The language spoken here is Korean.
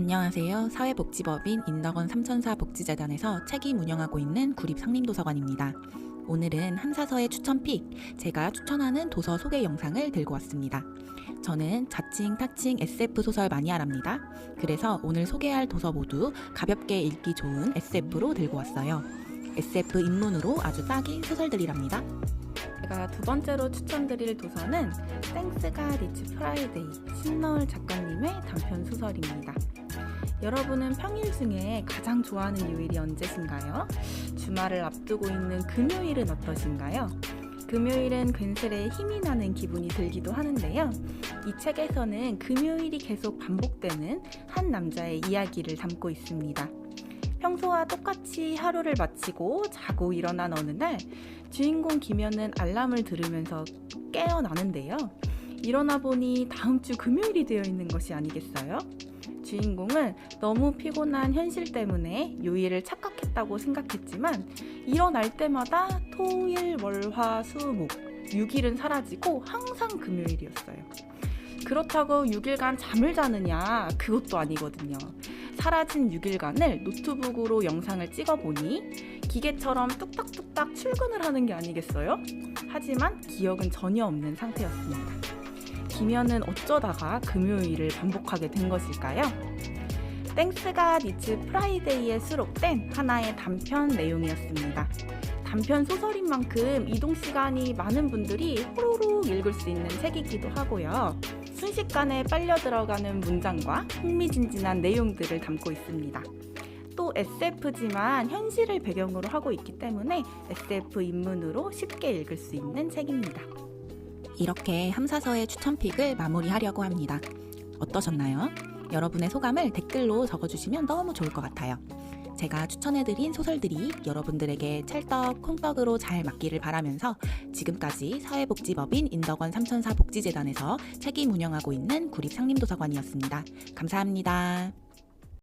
안녕하세요. 사회복지법인 인덕원 삼천사 복지재단에서 책임 운영하고 있는 구립상림도서관입니다. 오늘은 함사서의 추천픽, 제가 추천하는 도서 소개 영상을 들고 왔습니다. 저는 자칭, 타칭, SF 소설 마니아랍니다. 그래서 오늘 소개할 도서 모두 가볍게 읽기 좋은 SF로 들고 왔어요. SF 입문으로 아주 딱인 소설들이랍니다. 제가 두 번째로 추천드릴 도서는 땡스가 리츠 프라이데이 신너울 작가님의 단편 소설입니다. 여러분은 평일 중에 가장 좋아하는 요일이 언제신가요? 주말을 앞두고 있는 금요일은 어떠신가요? 금요일은 괜스레 힘이 나는 기분이 들기도 하는데요. 이 책에서는 금요일이 계속 반복되는 한 남자의 이야기를 담고 있습니다. 평소와 똑같이 하루를 마치고 자고 일어난 어느 날 주인공 김현은 알람을 들으면서 깨어나는데요. 일어나 보니 다음 주 금요일이 되어 있는 것이 아니겠어요? 주인공은 너무 피곤한 현실 때문에 요일을 착각했다고 생각했지만 일어날 때마다 토 일, 월, 화, 수, 목 6일은 사라지고 항상 금요일이었어요. 그렇다고 6일간 잠을 자느냐? 그것도 아니거든요. 사라진 6일간을 노트북으로 영상을 찍어보니 기계처럼 뚝딱뚝딱 출근을 하는 게 아니겠어요? 하지만 기억은 전혀 없는 상태였습니다. 김현은 어쩌다가 금요일을 반복하게 된 것일까요? 땡스가 니츠 프라이데이에 수록된 하나의 단편 내용이었습니다. 단편 소설인 만큼 이동 시간이 많은 분들이 호로록 읽을 수 있는 책이기도 하고요. 순식간에 빨려 들어가는 문장과 흥미진진한 내용들을 담고 있습니다. 또 SF지만 현실을 배경으로 하고 있기 때문에 SF 입문으로 쉽게 읽을 수 있는 책입니다. 이렇게 함사서의 추천픽을 마무리하려고 합니다. 어떠셨나요? 여러분의 소감을 댓글로 적어주시면 너무 좋을 것 같아요. 제가 추천해드린 소설들이 여러분들에게 찰떡 콩떡으로 잘 맞기를 바라면서 지금까지 사회복지법인 인덕원 삼천사 복지재단에서 책임 운영하고 있는 구립상림도서관이었습니다. 감사합니다.